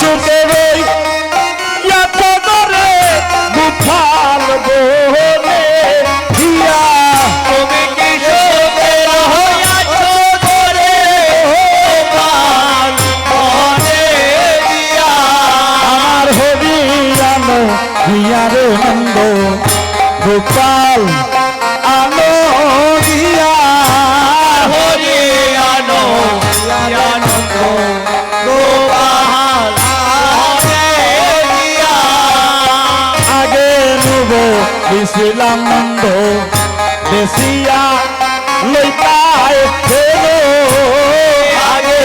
সুখের এত দরে গুফাল বলে দিয়া তুমি কি সুখের হিয়ারে নন্দ গোপাল দিছিলাম নন্দ দেশিয়া লইতায় ফেরো আগে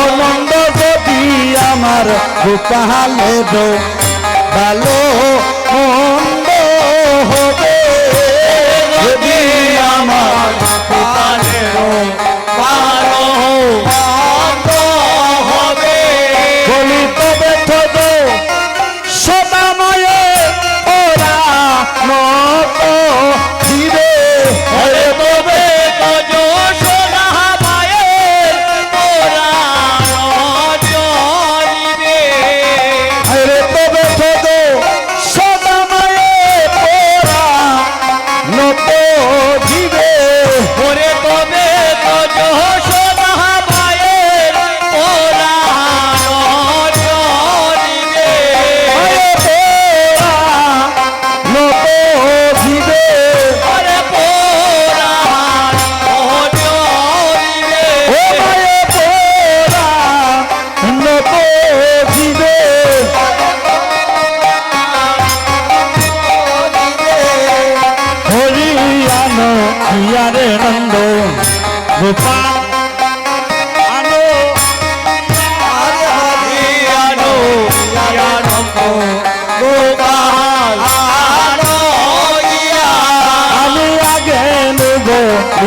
অনন্দ যদি আমার গোপালে দো ভালো মন্দ হবে আমার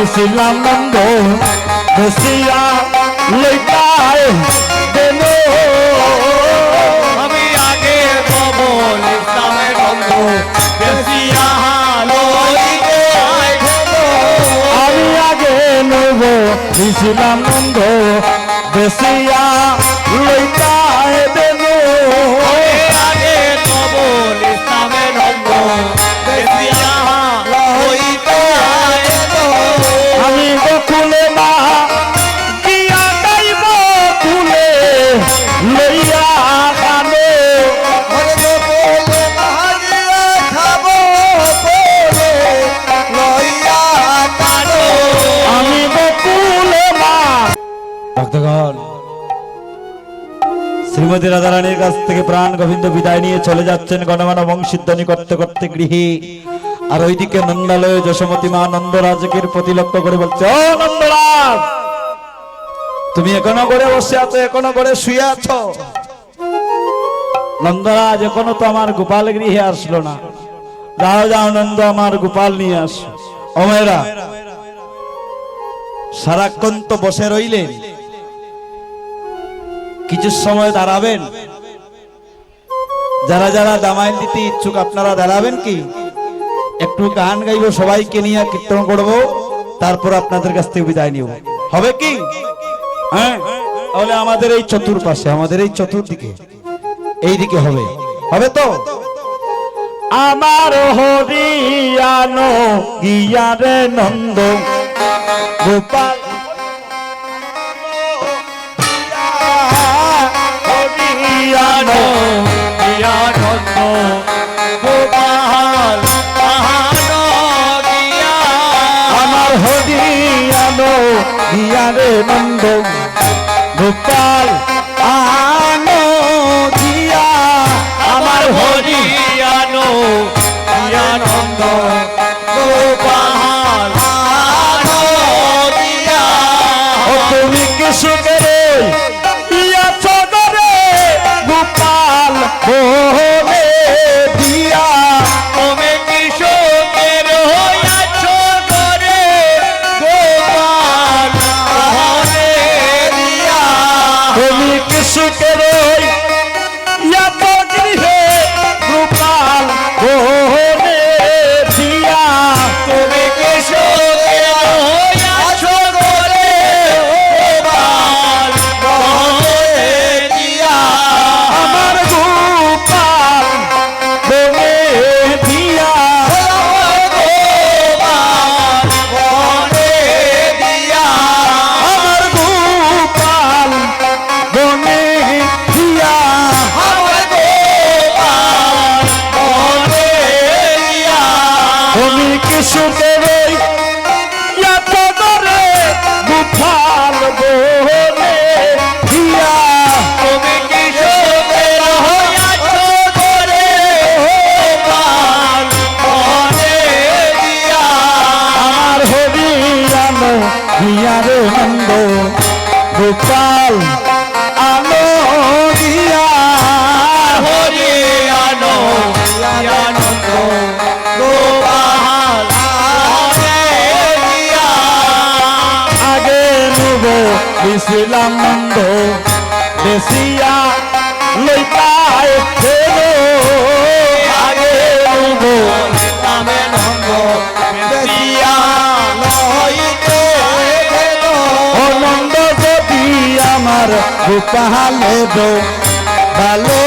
দিছিলাম নন্দ বসিয়া লইতায় দেন আমি আগে কবল ইসলামের বন্ধ লইতে আমি বসিয়া শ্রীমতী রাধারানীর কাছ থেকে প্রাণ গোবিন্দ বিদায় নিয়ে চলে যাচ্ছেন গণমান বংশীধ্বনি করতে করতে গৃহে আর ওইদিকে নন্দালয়ে যশোমতী মা নন্দরাজকে প্রতি লক্ষ্য করে বলছে, ও নন্দরাজ, তুমি এখনও করে বসে আছো, এখনও করে শুয়ে আছো? নন্দরাজ, এখনও তো আমার গোপাল গৃহে আসলো না। যাও যাও নন্দ, আমার গোপাল নিয়ে আস। অমেরা সারাক্ষণ তো বসে রইলেন। কিছু সময় দাঁড়াবেন। যারা যারা দামাইল দিতে ইচ্ছুক, আপনারা দাঁড়াবেন কি? একটু গান গাইব, সবাইকে নিয়ে কীর্তন করব, তারপর আপনাদের কাছ থেকে বিদায় নিব। হবে কি? হ্যাঁ? তাহলে আমাদের এই চতুর্পাশে, আমাদের এই চতুর্দিকে এই দিকে হবে। হবে তো? আমার হরিয়ানো গিয়ারে নন্দ, গোপাল আমার হরিয়ানো হিয়ারে নন্দ গোপাল তুমি মিশিয়া লইতায় ফেরো আগে রঙ্গ তামে নঙ্গ মিশিয়া লইতে অনন্দ যদি আমার রূপালে দো ভালো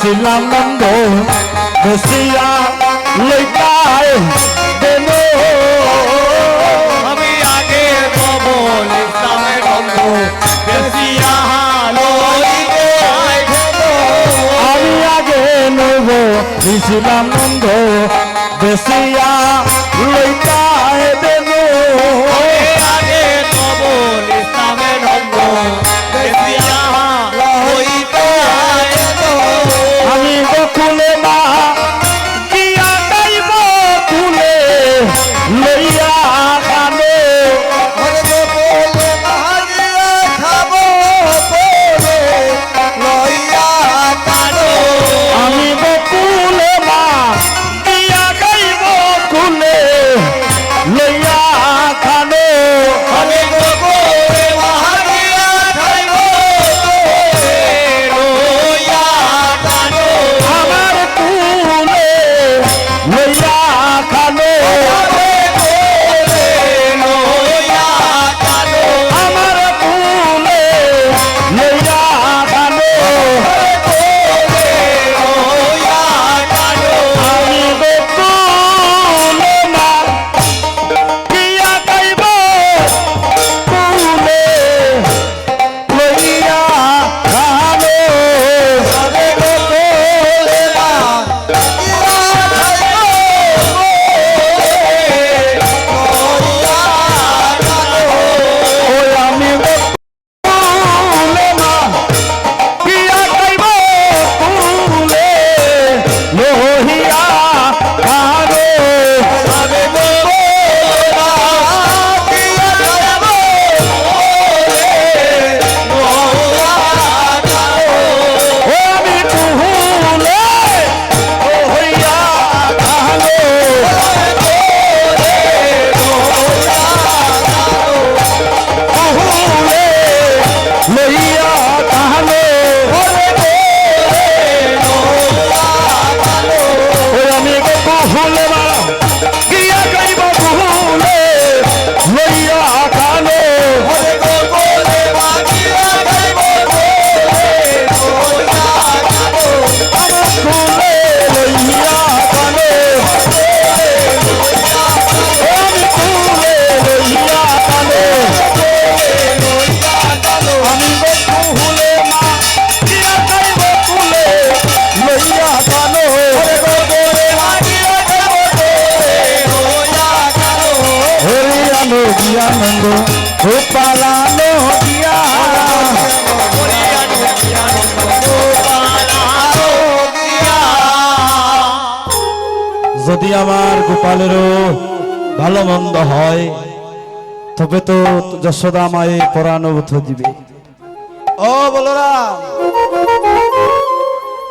ছিলাম নন্দ বসিয়া লইতায় দেন আমি আগে কবল ইসলামে নন্দ বসিয়া নব ছিলাম নন্দ বসিয়া লইতায় যদি আমার গোপালেরও ভালো মন্দ হয় তবে তো যশোদা মায়ে পরানুভূত দিবে। ও বলরাম।